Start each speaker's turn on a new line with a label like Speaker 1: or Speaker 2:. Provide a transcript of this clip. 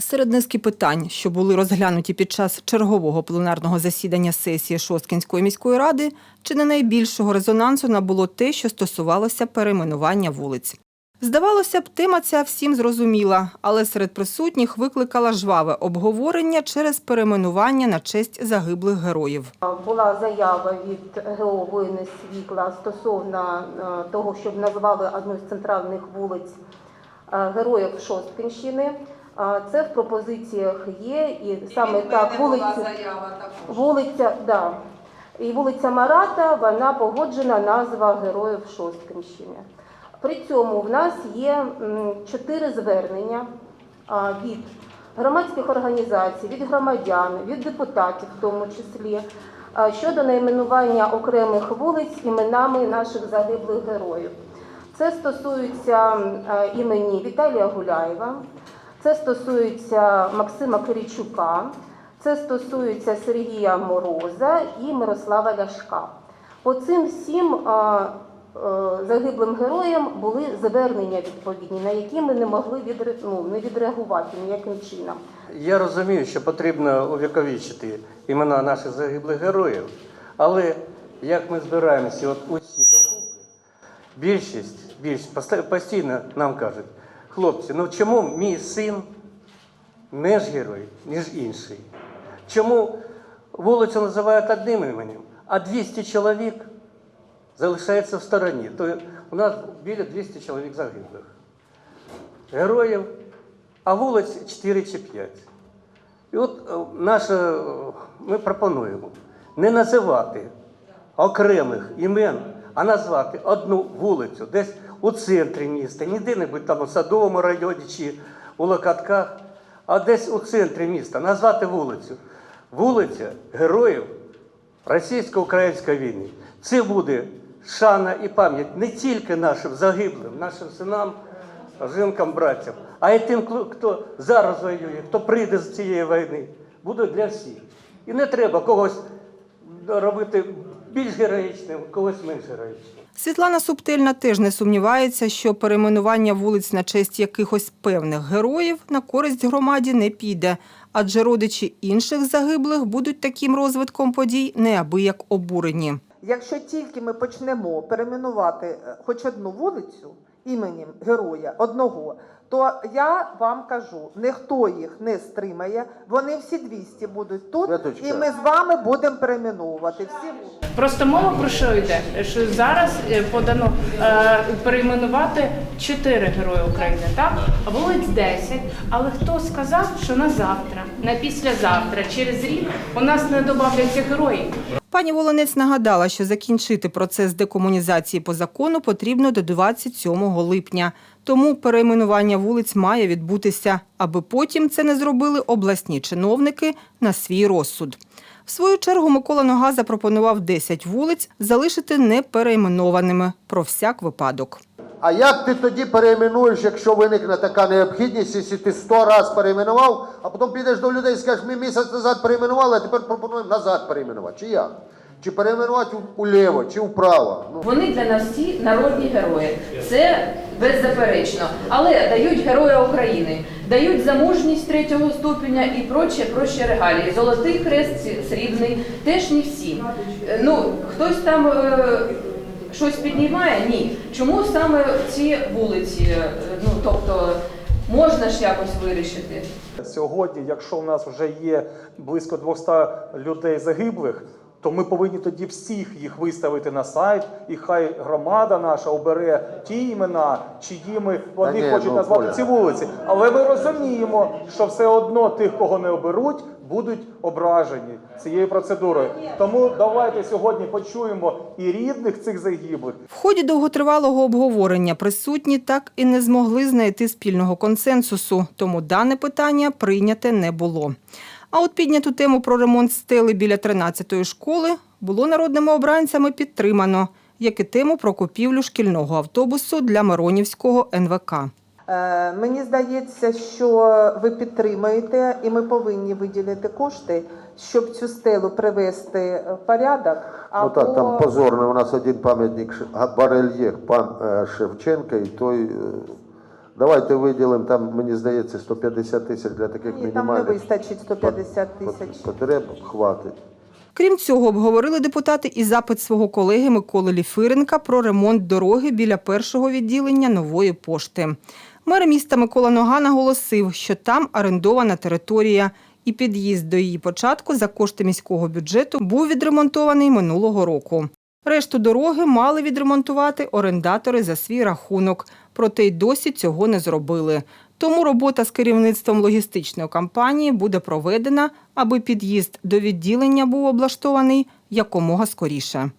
Speaker 1: Серед низки питань, що були розглянуті під час чергового пленарного засідання сесії Шосткінської міської ради, чи не найбільшого резонансу набуло те, що стосувалося перейменування вулиць. Здавалося б, тема ця всім зрозуміла, але серед присутніх викликала жваве обговорення через перейменування на честь загиблих героїв.
Speaker 2: Була заява від ГО «Воїни світла стосовно е, того, щоб назвали одну з центральних вулиць е, героїв Шосткинщини. Це в пропозиціях є, і саме так вулиця, вулиця, да, і вулиця Марата, вона погоджена назва героїв Шосткинщини. При цьому в нас є чотири звернення від громадських організацій, від громадян, від депутатів, в тому числі, щодо найменування окремих вулиць іменами наших загиблих героїв. Це стосується імені Віталія Гуляєва, це стосується Максима Киричука, це стосується Сергія Мороза і Мирослава Ляшка. По цим всім е, загиблим героям були звернення відповідні, на які ми не могли ну, не відреагувати ніяким чином.
Speaker 3: Я розумію, що потрібно увіковічити імена наших загиблих героїв, але як ми збираємося, от усі докупи, більшість, більшість постійно нам кажуть, хлопці, ну чому мій син менш герой, ніж інший? Чому вулицю називають одним іменем, а 200 чоловік залишається в стороні? То у нас біля 200 чоловік загиблих. Героїв, а вулиць 4 чи 5. І от е, наше, е, ми пропонуємо не називати окремих імен, а назвати одну вулицю десь у центрі міста, не де-небудь там у Садовому районі чи у Локатках, а десь у центрі міста назвати вулицю. Вулиця Героїв Російсько-Української війни. Це буде шана і пам'ять не тільки нашим загиблим, нашим синам, жінкам, братцям, а й тим, хто зараз воює, хто прийде з цієї війни. Буде для всіх. І не треба когось робити більш героїчним, когось менш героїчним.
Speaker 1: Світлана Субтильна теж не сумнівається, що перейменування вулиць на честь якихось певних героїв на користь громаді не піде, адже родичі інших загиблих будуть таким розвитком подій неабияк обурені.
Speaker 4: Якщо тільки ми почнемо перейменувати е, хоч одну вулицю іменем героя одного, то я вам кажу, ніхто їх не стримає. Вони всі 200 будуть тут,
Speaker 5: Святочка.
Speaker 4: і ми з вами будемо перейменовувати всі.
Speaker 6: Просто мова про що йде? Що зараз е, подано е, перейменувати чотири герої України, так? А вулиць 10. Але хто сказав, що на завтра, на післязавтра, через рік у нас не додавляться герої?
Speaker 1: Пані Волонець нагадала, що закінчити процес декомунізації по закону потрібно до 27 липня. Тому перейменування вулиць має відбутися, аби потім це не зробили обласні чиновники на свій розсуд. В свою чергу Микола Нога запропонував 10 вулиць залишити неперейменованими про всяк випадок.
Speaker 5: А як ти тоді перейменуєш, якщо виникне така необхідність, якщо ти сто разів перейменував, а потім підеш до людей і скажеш, ми місяць назад перейменували, а тепер пропонуємо назад перейменувати. Чи як? Чи перейменувати уліво, чи вправо? Ну,
Speaker 7: Вони для нас всі народні герої. Це беззаперечно. Але дають Героя України, дають за мужність третього ступеня і проче, проче регалії. Золотий хрест, срібний, теж не всі. Е, Ну, хтось там е, щось піднімає? Ні. Чому саме ці вулиці? Е, Ну, тобто, можна ж якось вирішити.
Speaker 8: Сьогодні, якщо у нас вже є близько 200 людей загиблих, то ми повинні тоді всіх їх виставити на сайт, і хай громада наша обере ті імена, чиїми вони
Speaker 5: ні,
Speaker 8: хочуть
Speaker 5: ну,
Speaker 8: назвати
Speaker 5: Коля.
Speaker 8: ці вулиці. Але ми розуміємо, що все одно тих, кого не оберуть, будуть ображені цією процедурою. Тому давайте сьогодні почуємо і рідних цих загиблих,
Speaker 1: В ході довготривалого обговорення присутні так і не змогли знайти спільного консенсусу, тому дане питання прийняте не було. А от підняту тему про ремонт стели біля 13-ї школи було народними обранцями підтримано, як і тему про купівлю шкільного автобусу для Миронівського НВК.
Speaker 4: Е, Мені здається, що ви підтримуєте, і ми повинні виділити кошти, щоб цю стелу привести в порядок.
Speaker 5: ну так, там позорно, у нас один пам'ятник, барельєф пан е, Шевченка, і той е, Давайте виділимо там, мені здається, 150 тисяч для таких
Speaker 4: Ні, там не
Speaker 5: мінімальних
Speaker 4: вистачить 150 тисяч.
Speaker 5: потреб, хватить.
Speaker 1: Крім цього, обговорили депутати і запит свого колеги Миколи Ліфиренка про ремонт дороги біля першого відділення нової пошти. Мер міста Микола Нога наголосив, що там орендована територія, і під'їзд до її початку за кошти міського бюджету був відремонтований минулого року. Решту дороги мали відремонтувати орендатори за свій рахунок, проте й досі цього не зробили. Тому робота з керівництвом логістичної компанії буде проведена, аби під'їзд до відділення був облаштований якомога скоріше.